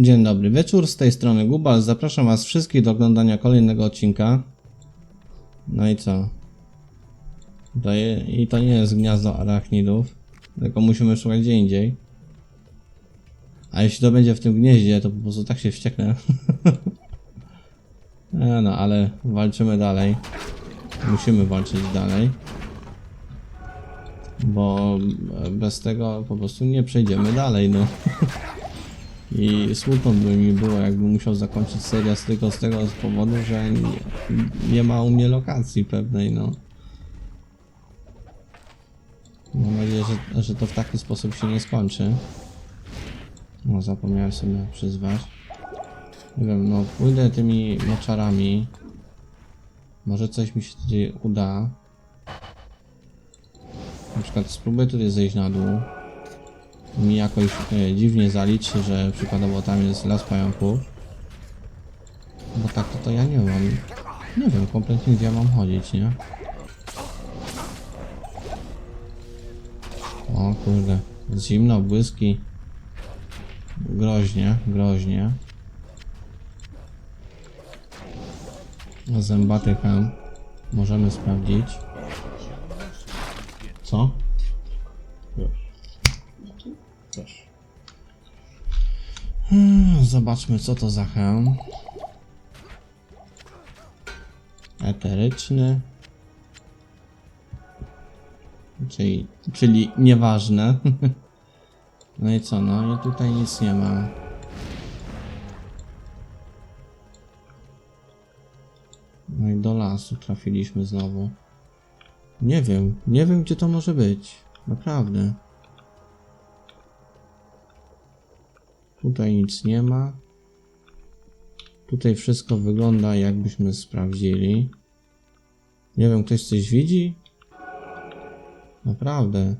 Dzień dobry wieczór, z tej strony Gubal. Zapraszam Was wszystkich do oglądania kolejnego odcinka. No i co? Je, I to nie jest gniazdo arachnidów, tylko musimy szukać gdzie indziej. A jeśli to będzie w tym gnieździe, to po prostu tak się wścieknę. e, no, ale walczymy dalej. Musimy walczyć dalej. Bo bez tego po prostu nie przejdziemy dalej, no. I smutno by mi było, jakbym musiał zakończyć serię z tylko z tego powodu, że nie, nie ma u mnie lokacji pewnej, no. Mam nadzieję, że, że to w taki sposób się nie skończy. No, zapomniałem sobie przyzwać. Nie wiem, no pójdę tymi moczarami. Może coś mi się tutaj uda. Na przykład spróbuję tutaj zejść na dół mi jakoś e, dziwnie zaliczy, że przykładowo tam jest las pająków. Bo tak to, to ja nie mam. Nie wiem kompletnie gdzie ja mam chodzić, nie? O kurde, zimno, błyski. Groźnie, groźnie. Zębaty. Możemy sprawdzić. Co? Zobaczmy, co to za hełm. Eteryczny. Czyli, czyli nieważne. No i co, no i tutaj nic nie ma. No i do lasu trafiliśmy znowu. Nie wiem, nie wiem gdzie to może być. Naprawdę. Tutaj nic nie ma. Tutaj wszystko wygląda jakbyśmy sprawdzili. Nie wiem, ktoś coś widzi? Naprawdę.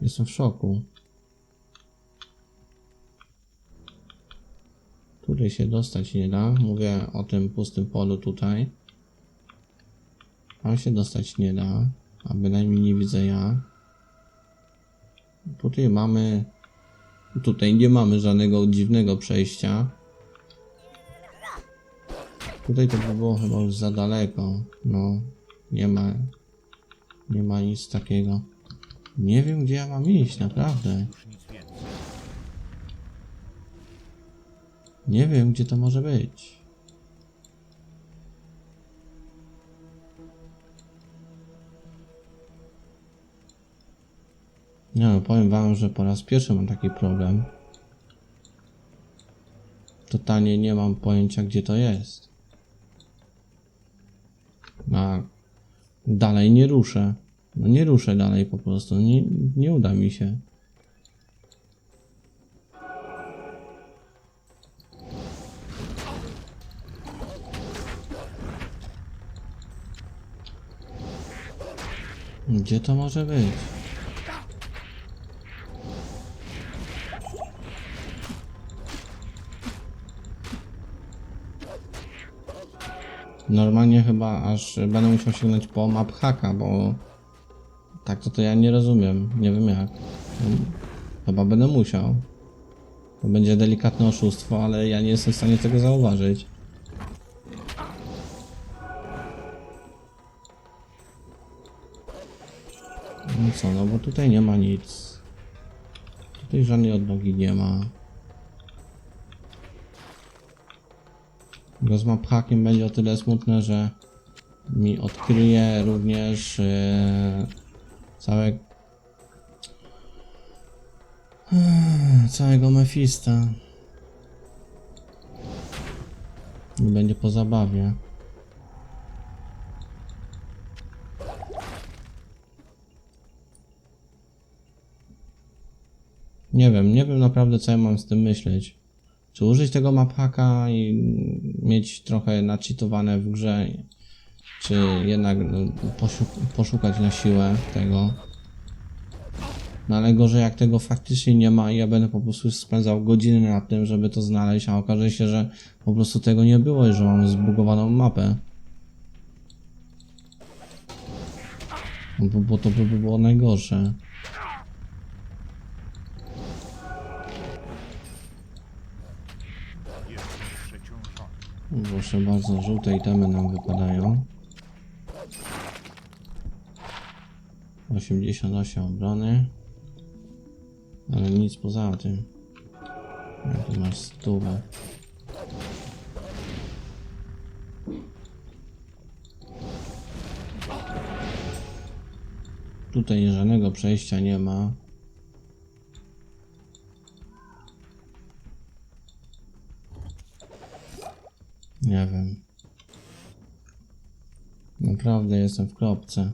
Jestem w szoku. Tutaj się dostać nie da. Mówię o tym pustym polu tutaj. Tam się dostać nie da. A bynajmniej nie widzę ja. Tutaj mamy Tutaj nie mamy żadnego dziwnego przejścia. Tutaj to by było chyba już za daleko. No, nie ma. Nie ma nic takiego. Nie wiem gdzie ja mam iść, naprawdę. Nie wiem gdzie to może być. No, powiem wam, że po raz pierwszy mam taki problem. Totalnie nie mam pojęcia, gdzie to jest. A dalej nie ruszę. No nie ruszę dalej po prostu. Nie, nie uda mi się. Gdzie to może być? Normalnie chyba aż będę musiał sięgnąć po map hacka, bo tak to, to ja nie rozumiem. Nie wiem jak. Chyba będę musiał. To będzie delikatne oszustwo, ale ja nie jestem w stanie tego zauważyć. No co, no bo tutaj nie ma nic. Tutaj żadnej odnogi nie ma. Map hackiem będzie o tyle smutne, że mi odkryje również e, całe e, całego Mefista. I będzie po zabawie. Nie wiem, nie wiem naprawdę co ja mam z tym myśleć. Czy użyć tego map hacka i mieć trochę nacheatowane w grze, czy jednak no, poszuk poszukać na siłę tego. No ale gorzej jak tego faktycznie nie ma i ja będę po prostu spędzał godziny nad tym, żeby to znaleźć, a okaże się, że po prostu tego nie było i że mam zbugowaną mapę. No bo, bo to by było najgorsze. Proszę bardzo, żółte itemy nam wypadają. 88 obrony. Ale nic poza tym. No, tu masz stówę. Tutaj żadnego przejścia nie ma. Nie wiem. Naprawdę jestem w kropce.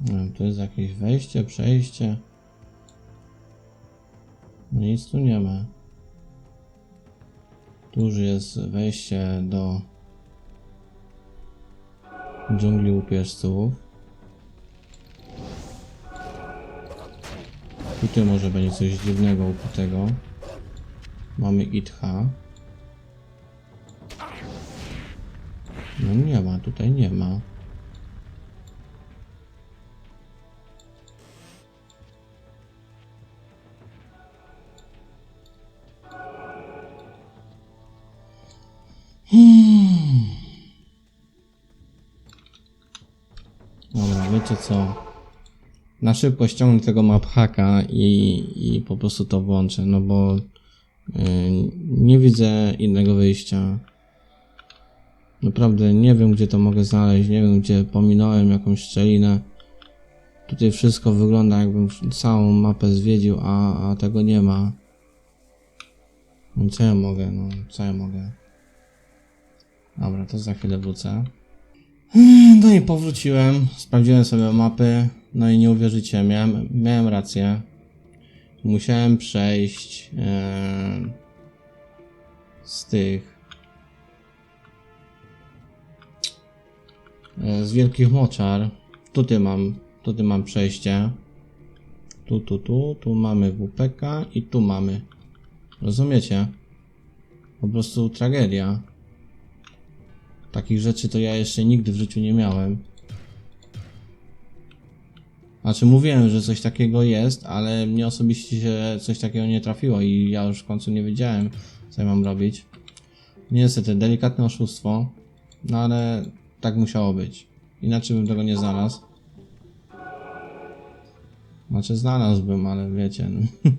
Nie wiem, tu jest jakieś wejście, przejście. Nic tu nie ma. Tu już jest wejście do dżungli łupieżców. Tutaj może będzie coś dziwnego ukutego. Mamy itha. No nie ma, tutaj nie ma. Co? Na szybko ściągnę tego map hacka i, i po prostu to włączę, no bo y, nie widzę innego wyjścia. Naprawdę nie wiem, gdzie to mogę znaleźć, nie wiem, gdzie pominąłem jakąś szczelinę. Tutaj wszystko wygląda, jakbym całą mapę zwiedził, a, a tego nie ma. No co ja mogę, no co ja mogę. Dobra, to za chwilę wrócę. No i powróciłem, sprawdziłem sobie mapy, no i nie uwierzycie, miałem, miałem rację. Musiałem przejść e, z tych e, z wielkich moczar. Tutaj mam, tutaj mam przejście. Tu, tu, tu, tu mamy WPK i tu mamy. Rozumiecie? Po prostu tragedia. Takich rzeczy to ja jeszcze nigdy w życiu nie miałem. Znaczy mówiłem, że coś takiego jest, ale mnie osobiście się coś takiego nie trafiło i ja już w końcu nie wiedziałem, co ja mam robić. Niestety, delikatne oszustwo, no ale tak musiało być. Inaczej bym tego nie znalazł. Znaczy znalazłbym, ale wiecie, no,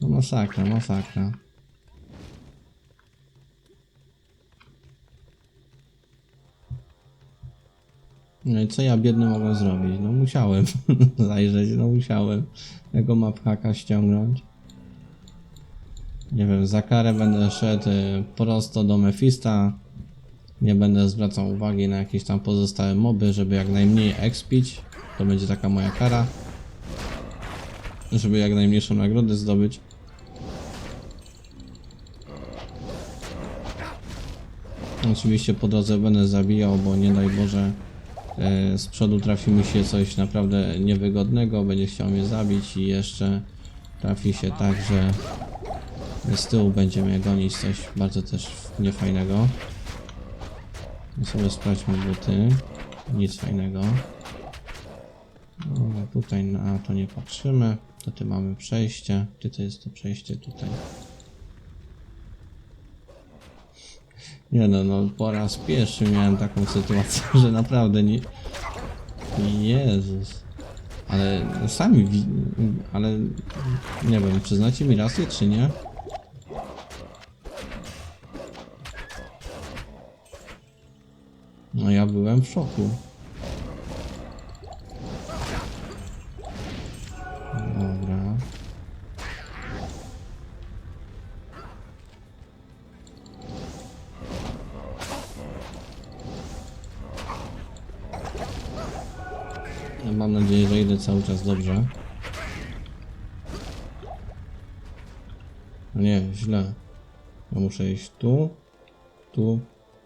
no masakra, masakra. No i co ja biedny mogłem zrobić? No musiałem zajrzeć, no musiałem tego map hacka ściągnąć. Nie wiem, za karę będę szedł y, prosto do Mefista. Nie będę zwracał uwagi na jakieś tam pozostałe moby, żeby jak najmniej expić. To będzie taka moja kara. Żeby jak najmniejszą nagrodę zdobyć. Oczywiście po drodze będę zabijał, bo nie daj Boże z przodu trafi mi się coś naprawdę niewygodnego, będzie chciał mnie zabić i jeszcze trafi się tak, że z tyłu będzie mnie gonić coś bardzo też niefajnego. I sobie sprawdźmy buty. Nic fajnego. No, tutaj na to nie patrzymy. Tutaj mamy przejście. Gdzie to jest to przejście? Tutaj. Nie no, no po raz pierwszy miałem taką sytuację, że naprawdę nie... Jezus. Ale sami wi... ale nie wiem, przyznacie mi rację czy nie? No ja byłem w szoku. Cały czas dobrze. Nie, źle. Ja muszę iść tu, tu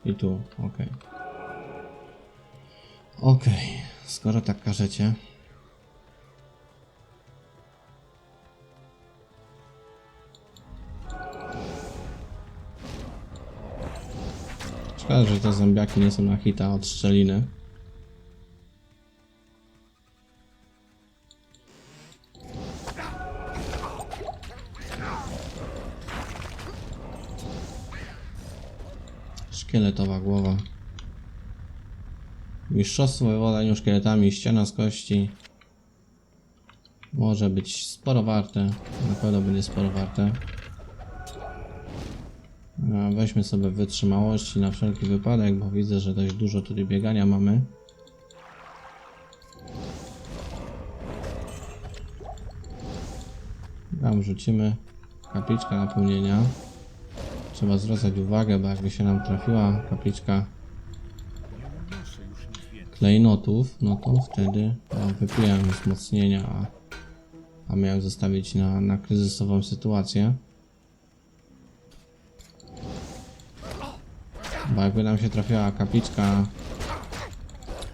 i tu. Okej. Okej, skoro tak każecie. Szkoda, że te zombiaki nie są na hita od szczeliny. Szkieletowa głowa. Mistrzostwo wywodaniu szkieletami, ściana z kości. Może być sporo warte. Na pewno będzie sporo warte. Weźmy sobie wytrzymałości na wszelki wypadek, bo widzę, że dość dużo tutaj biegania mamy. Tam rzucimy kapliczka napełnienia. Trzeba zwracać uwagę, bo jakby się nam trafiła kapliczka klejnotów, no to wtedy no, wypijam wzmocnienia, a, a miałem zostawić na, na kryzysową sytuację. Bo jakby nam się trafiła kapliczka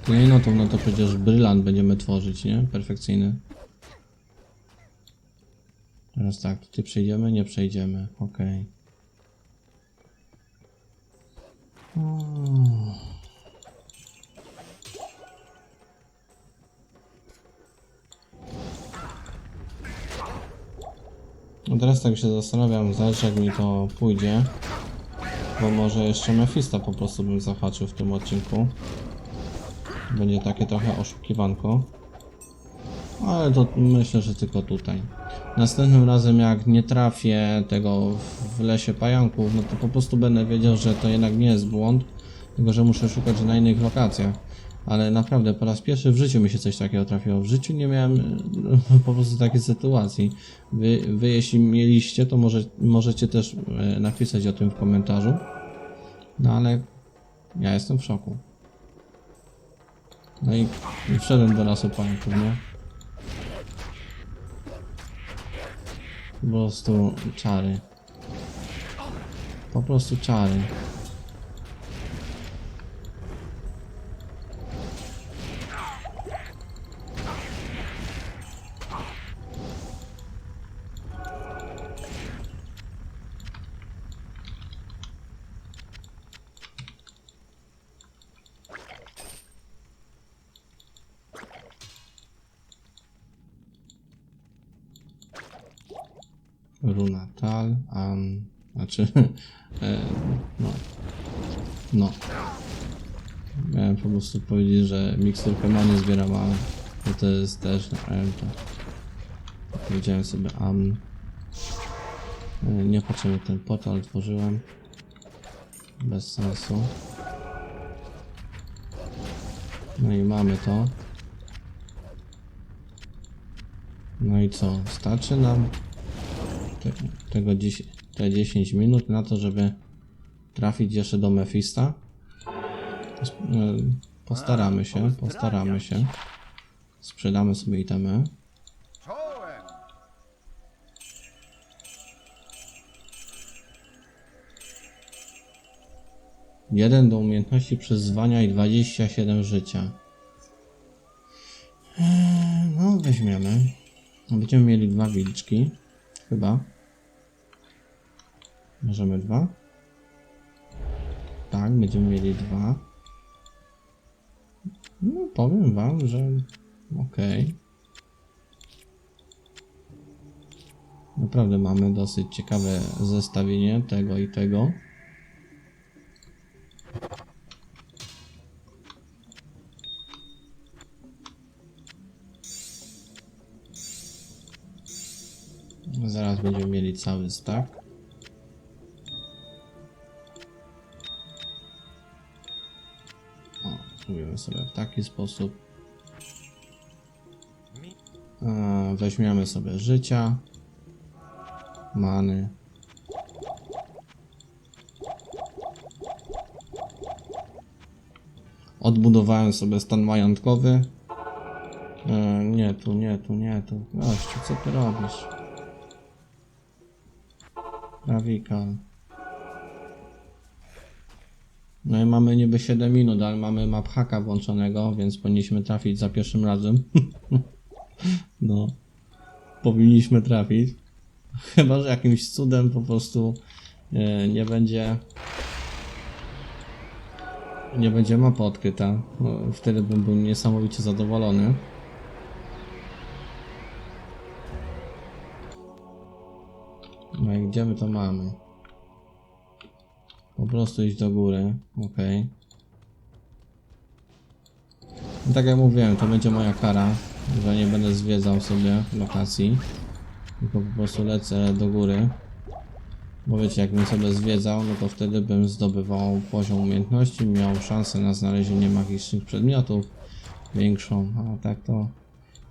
klejnotów, no to przecież brylant będziemy tworzyć, nie? Perfekcyjny. Teraz tak, tutaj przejdziemy? Nie przejdziemy, okej. Mm. No teraz tak się zastanawiam, zależy jak mi to pójdzie. Bo może jeszcze Mefista po prostu bym zahaczył w tym odcinku. Będzie takie trochę oszukiwanko. Ale to myślę, że tylko tutaj. Następnym razem jak nie trafię tego w lesie pająków, no to po prostu będę wiedział, że to jednak nie jest błąd, tylko że muszę szukać na innych lokacjach. Ale naprawdę po raz pierwszy w życiu mi się coś takiego trafiło. W życiu nie miałem e, po prostu takiej sytuacji. Wy, wy jeśli mieliście, to może, możecie też e, napisać o tym w komentarzu. No ale ja jestem w szoku. No i, wszedłem do lasu pająków, nie? Po prostu czary. Po prostu czary. Runa Tal, um, znaczy, e, no, no. Miałem po prostu powiedzieć, że miksturkę many zbieram, ale to, to jest też na M, to powiedziałem sobie am. E, Nie mi ten portal otworzyłem. Bez sensu. No i mamy to. No i co? Starczy nam te, tego dziś, te 10 minut na to, żeby trafić jeszcze do Mefista. E, Postaramy się, postaramy się. Sprzedamy sobie itemy. Jeden do umiejętności przyzwania i 27 życia. Eee, No, weźmiemy. Będziemy mieli dwa wilczki. Chyba. Możemy dwa? Tak, będziemy mieli dwa. No, powiem wam, że okej. Naprawdę mamy dosyć ciekawe zestawienie tego i tego. Cały stack. O, zrobimy sobie w taki sposób. E, weźmiemy sobie życia, many. Odbudowałem sobie stan majątkowy. E, nie tu, nie tu, nie tu. Gościu, co ty robisz? Prawikal. No i mamy niby 7 minut, ale mamy map hacka włączonego, więc powinniśmy trafić za pierwszym razem. no. Powinniśmy trafić. Chyba, że jakimś cudem po prostu e, nie będzie nie będzie mapa odkryta. No, wtedy bym był niesamowicie zadowolony. I gdzie my to mamy? Po prostu iść do góry. Okej. No tak jak mówiłem, to będzie moja kara, że nie będę zwiedzał sobie lokacji. Tylko po prostu lecę do góry. Bo wiecie, jakbym sobie zwiedzał, no to wtedy bym zdobywał poziom umiejętności, miał szansę na znalezienie magicznych przedmiotów większą, a tak to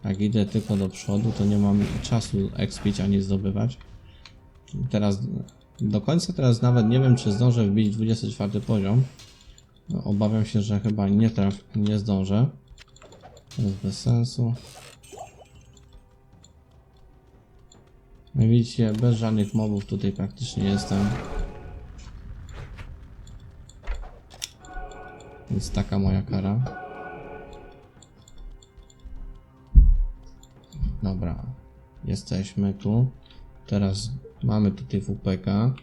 jak idę tylko do przodu, to nie mam czasu expić ani zdobywać. Teraz do końca teraz nawet nie wiem, czy zdążę wbić 24 poziom. No, obawiam się, że chyba nie traf, nie zdążę. To jest bez sensu. Widzicie, bez żadnych mobów tutaj praktycznie jestem. Więc taka moja kara. Dobra, jesteśmy tu. Teraz mamy tutaj WPK.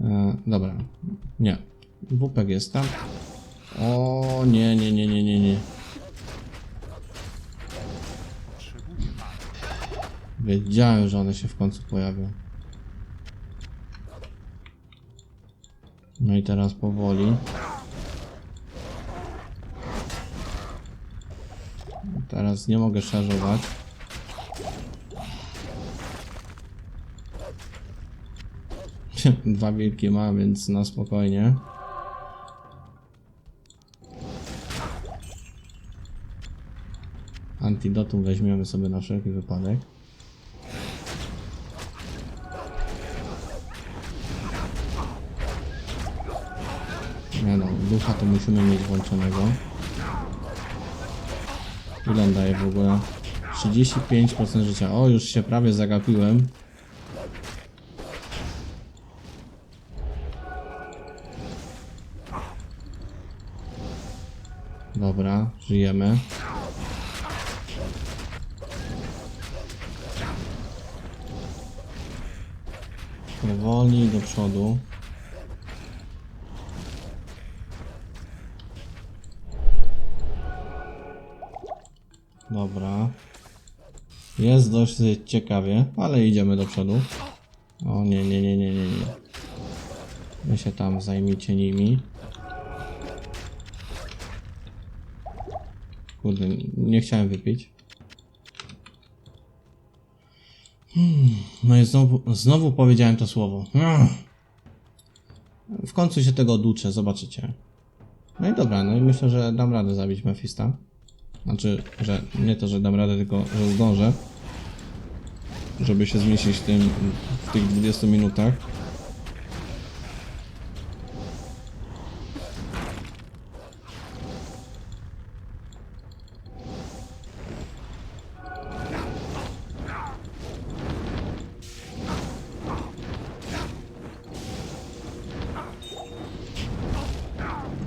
E, dobra, nie. WPK jest tam. O nie, nie, nie, nie, nie, nie. Wiedziałem, że one się w końcu pojawią. No i teraz powoli. Teraz nie mogę szarżować. Dwa wielkie ma, więc na spokojnie. Antidotum weźmiemy sobie na wszelki wypadek. Nie no, ducha to musimy mieć włączonego. Ile on daje w ogóle? 35% życia. O, już się prawie zagapiłem. Dobra, żyjemy. Powoli do przodu. Dobra. Jest dość ciekawie, ale idziemy do przodu. O nie, nie, nie, nie, nie, nie. Wy się tam zajmijcie nimi. Kurde, nie chciałem wypić. Hmm, No i znowu, znowu powiedziałem to słowo. Ugh. W końcu się tego oduczę, zobaczycie. No i dobra, no i myślę, że dam radę zabić Mefista. Znaczy, że nie to, że dam radę, tylko że zdążę. Żeby się zmieścić w, tym, w tych 20 minutach.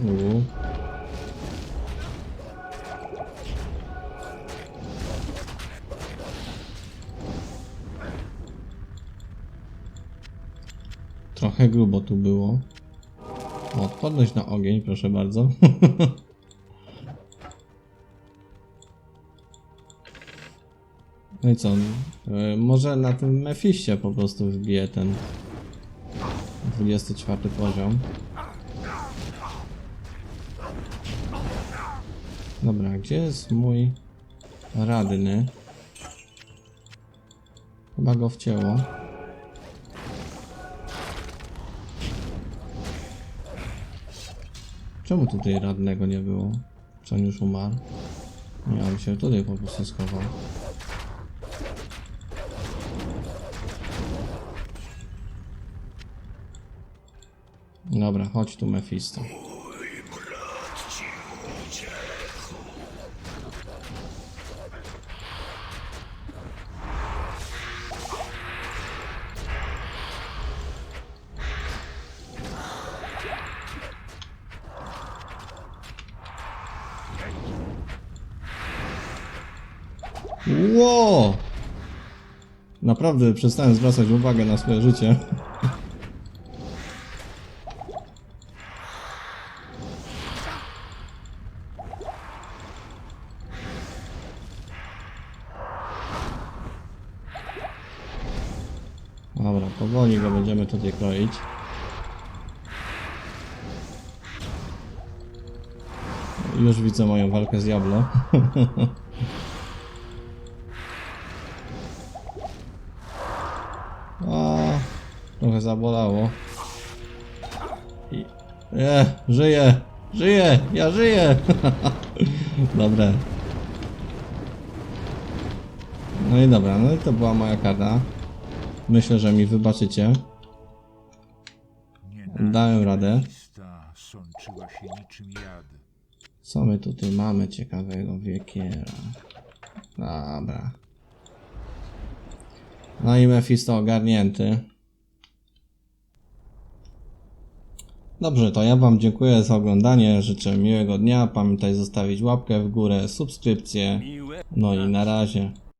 Uuu. Trochę grubo tu było. O, podnoś na ogień, proszę bardzo. No i co? e, Może na tym Mefiście po prostu wbiję ten 24 poziom. Dobra, gdzie jest mój radny? Chyba go wcięło. Czemu tutaj radnego nie było? Czy on już umarł? Nie, on się tutaj po prostu schował. Dobra, chodź tu Mephisto. Ło! Naprawdę przestałem zwracać uwagę na swoje życie. Dobra, powoli go będziemy tutaj kroić. Już widzę moją walkę z Diablo. A, trochę zabolało. I... Nie, żyję! Żyję! Ja żyję! Dobre. No i dobra, no i to była moja karta. Myślę, że mi wybaczycie. Dałem radę. Sączyła się niczym jad. Co my tutaj mamy ciekawego wiekiera? Dobra. No i Mephisto ogarnięty. Dobrze, to ja Wam dziękuję za oglądanie. Życzę miłego dnia. Pamiętaj zostawić łapkę w górę, subskrypcję. No i na razie.